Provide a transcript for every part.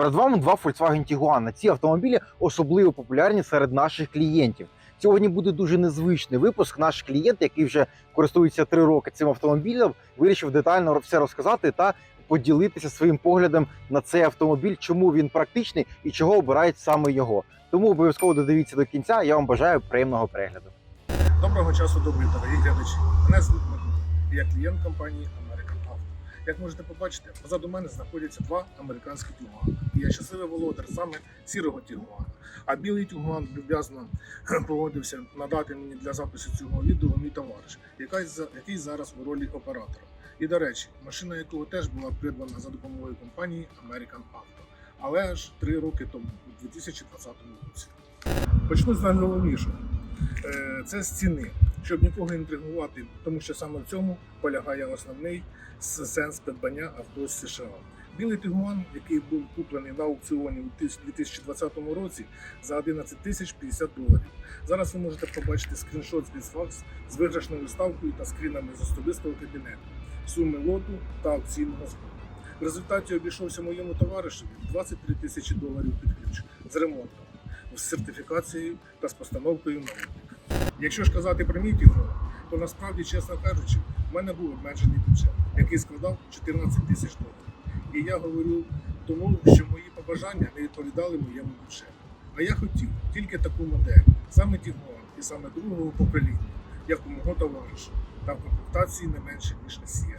Перед вами два Volkswagen Tiguan. Ці автомобілі особливо популярні серед наших клієнтів. Сьогодні буде дуже незвичний випуск. Наш клієнт, який вже користується три роки цим автомобілем, вирішив детально все розказати та поділитися своїм поглядом на цей автомобіль, чому він практичний і чого обирають саме його. Тому обов'язково додивіться до кінця. Я вам бажаю приємного перегляду. Доброго часу добрі, дорогі глядачі. Мене звуть Микола. Я клієнт компанії. Як можете побачити, позаду мене знаходяться два американські тюгуани. Я щасливий володар саме сірого тюгуана. А білий тюгуан люб'язно погодився надати мені для запису цього відео мій товариш, який, зараз у ролі оператора. І до речі, машина якого теж була придбана за допомогою компанії American Auto. Але аж три роки тому, у 2020 році. Почну з найголовнішого. Е, це з ціни, щоб нікого інтригувати, тому що саме в цьому полягає основний сенс придбання авто з США. Білий Тигуан, який був куплений на аукціоні у 2020 році за 11 тисяч 50 доларів. Зараз ви можете побачити скріншот з BizFax з виграшною ставкою та скрінами з особистого кабінету, суми лоту та аукційного збору. В результаті обійшовся моєму товаришеві 23 тисячі доларів під ключ з ремонтом, з сертифікацією та з постановкою на облік. Якщо ж казати про мій тігро, то насправді, чесно кажучи, в мене був обмежений бюджет, який складав 14 тисяч доларів. І я говорю тому, що мої побажання не відповідали моєму бюджету. А я хотів тільки таку модель, саме Тігуан і саме другого покоління, як у мого товариша, та в комплектації не менше, ніж SE.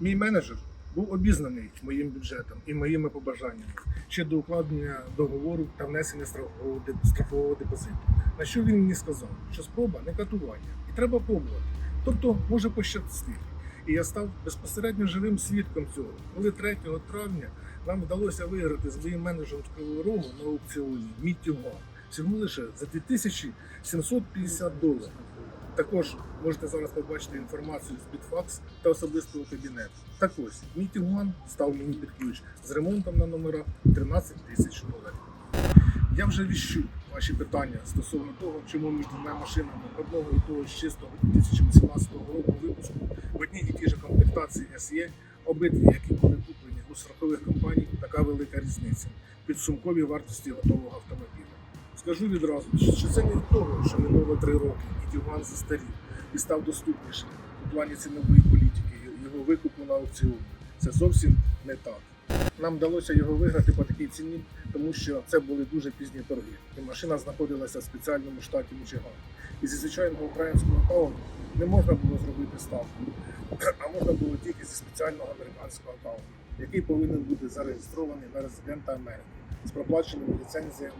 Мій менеджер був обізнаний моїм бюджетом і моїми побажаннями ще до укладення договору та внесення страхового страхового депозиту. На що він мені сказав, що спроба не катування, і треба пробувати. Тобто може пощастити. І я став безпосередньо живим свідком цього. Коли 3 травня нам вдалося виграти з моїм менеджером з Кривого Рогу на аукціоні мій Тюган всього лише за 2750 доларів. Також можете зараз побачити інформацію з Bitfax та особистого кабінету. Так ось, мій Тігуан став мені під ключ з ремонтом на номерах 13 тисяч доларів. Я вже віщу ваші питання стосовно того, чому між двома машинами одного і того ж чистого 2018 року випуску в одній і тій же комплектації SE, обидві, які були куплені у страхових компаній, така велика різниця в підсумковій вартості готового автомобіля. Скажу відразу, що це не від того, що минуло три роки і Тюган застарів і став доступнішим у плані цінової політики його викупу на аукціоні. Це зовсім не так. Нам вдалося його виграти по такій ціні, тому що це були дуже пізні торги, і машина знаходилася в спеціальному штаті Мічиган. І зі звичайного українського аккаунту не можна було зробити ставку, а можна було тільки зі спеціального американського аккаунту, який повинен бути зареєстрований на резидента Америки з проплаченими ліцензіями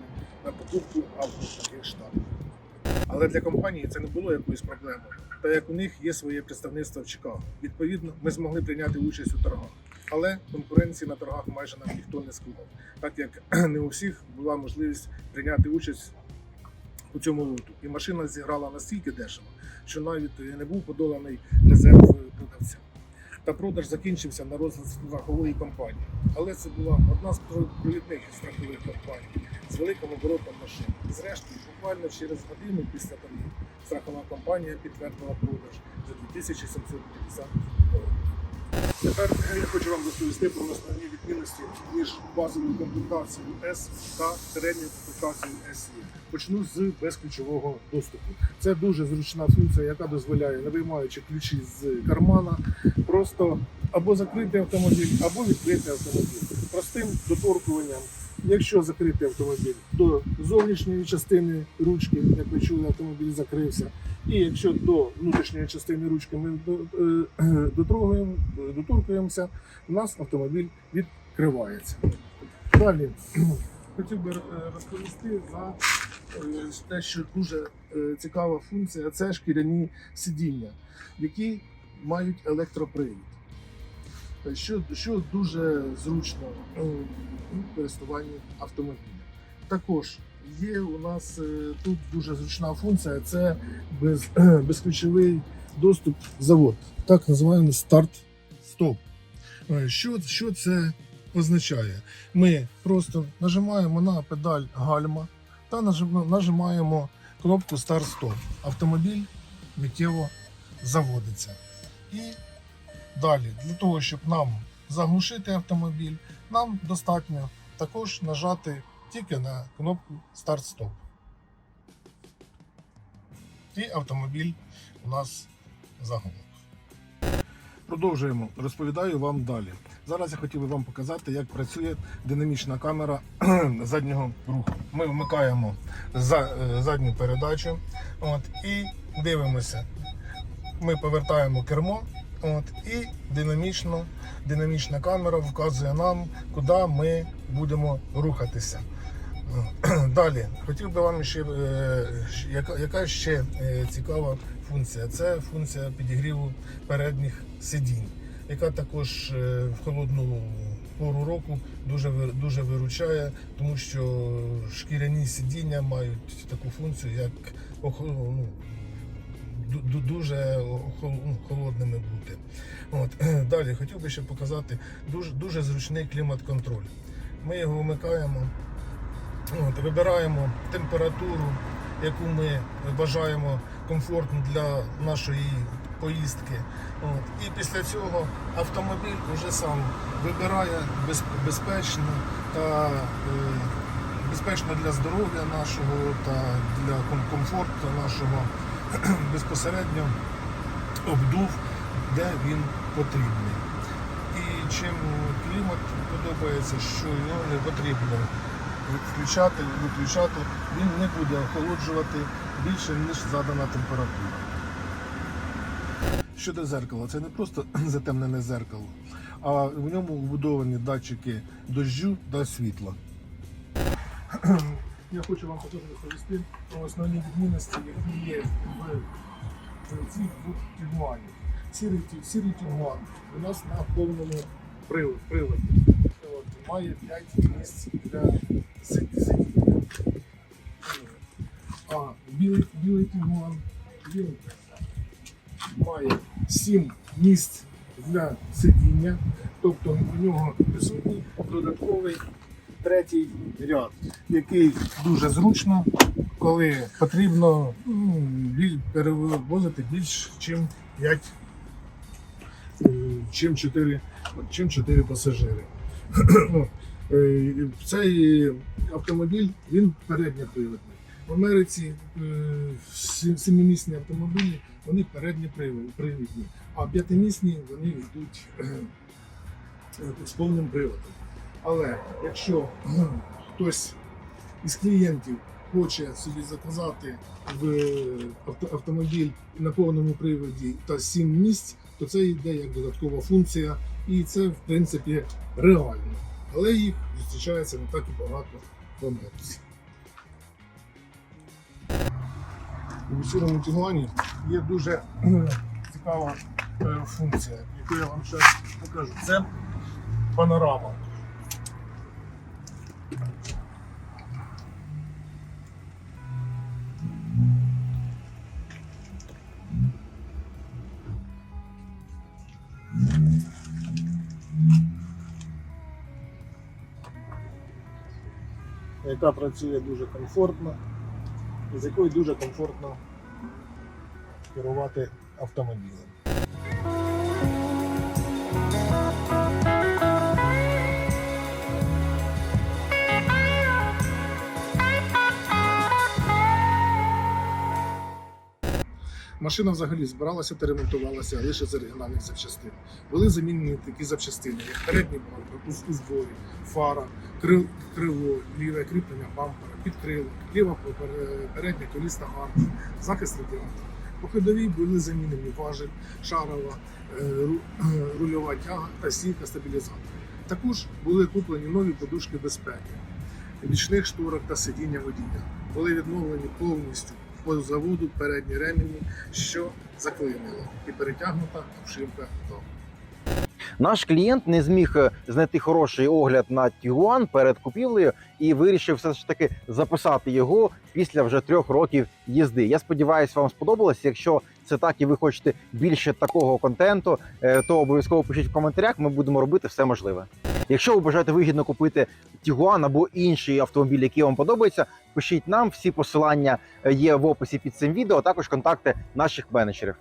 на покупку авто в таких штатах. Але для компанії це не було якоюсь проблемою, так як у них є своє представництво в Чикаго. Відповідно, ми змогли прийняти участь у торгах. Але конкуренції на торгах майже нам ніхто не склав, так як не у всіх була можливість прийняти участь у цьому лоту. І машина зіграла настільки дешево, що навіть не був подоланий резерв продавця. Та продаж закінчився на розгляд страхової компанії. Але це була одна з провідних страхових компаній з великим оборотом машин. Зрештою, буквально через годину після торгів страхова компанія підтвердила продаж за 2750 доларів. Тепер я хочу вам розповісти про основні відмінності між базовою комплектацією S та середньою комплектацією SE. Почну з безключового доступу. Це дуже зручна функція, яка дозволяє, не виймаючи ключі з кармана, просто або закрити автомобіль, або відкрити автомобіль. Простим доторкуванням. Якщо закрити автомобіль до зовнішньої частини ручки, як ви чули, автомобіль закрився. І якщо до внутрішньої частини ручки ми до- е, доторкуємося, у нас автомобіль відкривається. Далі хотів би е, розповісти за е, те, що дуже е, цікава функція це шкіряні сидіння, які мають електропривід. Е, Що, що дуже зручно е, у користуванні автомобілем. Також є у нас е, тут дуже зручна функція це без, безключовий доступ в завод. Так називаємо старт-стоп. Е, Що, що це означає? Ми просто нажимаємо на педаль гальма та нажимаємо кнопку старт-стоп. Автомобіль миттєво заводиться. І далі, для того, щоб нам заглушити автомобіль, нам достатньо також нажати тільки на кнопку старт-стоп. І автомобіль у нас загалом. Продовжуємо. Розповідаю вам далі. Зараз я хотів би вам показати, як працює динамічна камера заднього руху. Ми вмикаємо за, е, задню передачу от, і дивимося. Ми повертаємо кермо от, і динамічно, динамічна камера вказує нам, куди ми будемо рухатися. Далі, хотів би вам ще, е, яка, ще е, цікава функція? Це функція підігріву передніх сидінь, яка також е, в холодну пору року дуже, дуже виручає, тому що шкіряні сидіння мають таку функцію, як ну, ду- ду- дуже ну, холодними бути. От. Далі хотів би ще показати дуже, дуже зручний клімат-контроль. Ми його вмикаємо. От, вибираємо температуру, яку ми бажаємо комфортну для нашої поїздки. От. І після цього автомобіль вже сам вибирає без- безпечно та е, безпечно для здоров'я нашого та для комфорту нашого безпосередньо обдув, де він потрібний. І чим клімат подобається, що його не потрібно включати, виключати, він не буде охолоджувати більше, ніж задана температура. Щодо зеркала, це не просто затемнене зеркало, а в ньому вбудовані датчики дощу та світла. Я хочу вам також розповісти про основні відмінності, які є в, цих двох тігуанів. Сірий, сірий у нас на повному приладі. Має 5 місць для. А білий, білий тігуан він має 7 місць для сидіння, тобто у нього присутній додатковий третій ряд, який дуже зручно, коли потрібно ну, перевозити більш ніж 5 чим 4, чим 4 пасажири. Е, Цей автомобіль він передньоприводний. В Америці е, семимісні автомобілі вони передньопривідні, а п'ятимісні вони йдуть е, з повним приводом. Але якщо хтось із клієнтів хоче собі заказати в автомобіль на повному приводі та 7 місць, то це йде як додаткова функція, і це в принципі реально. Але їх зустрічається не так і багато в Америці. У сірому тігуані є дуже цікава е, функція, яку я вам зараз покажу. Це панорама. Яка працює дуже комфортно, і з якою дуже комфортно керувати автомобілем. Машина взагалі збиралася та ремонтувалася лише з оригінальних запчастин. Були замінені такі запчастини, як передній бампер, у- у зборі, фара, крил, крило, ліве кріплення бампера, підкрилок, ліва передня колісна арка, захист радіатора. По ходовій були замінені важель, шарова, е, е, рульова тяга та стійка стабілізатора. Також були куплені нові подушки безпеки, бічних шторок та сидіння водія. Були відновлені повністю по заводу передні ремені, що заклинило, і перетягнута обшивка до. Наш клієнт не зміг е, знайти хороший огляд на Тігуан перед купівлею і вирішив все ж таки записати його після вже трьох років їзди. Я сподіваюся, вам сподобалось. Якщо це так і ви хочете більше такого контенту, е, то обов'язково пишіть в коментарях. Ми будемо робити все можливе. Якщо ви бажаєте вигідно купити Тігуан або інший автомобіль, який вам подобається, пишіть нам. Всі посилання е, є в описі під цим відео, а також контакти наших менеджерів.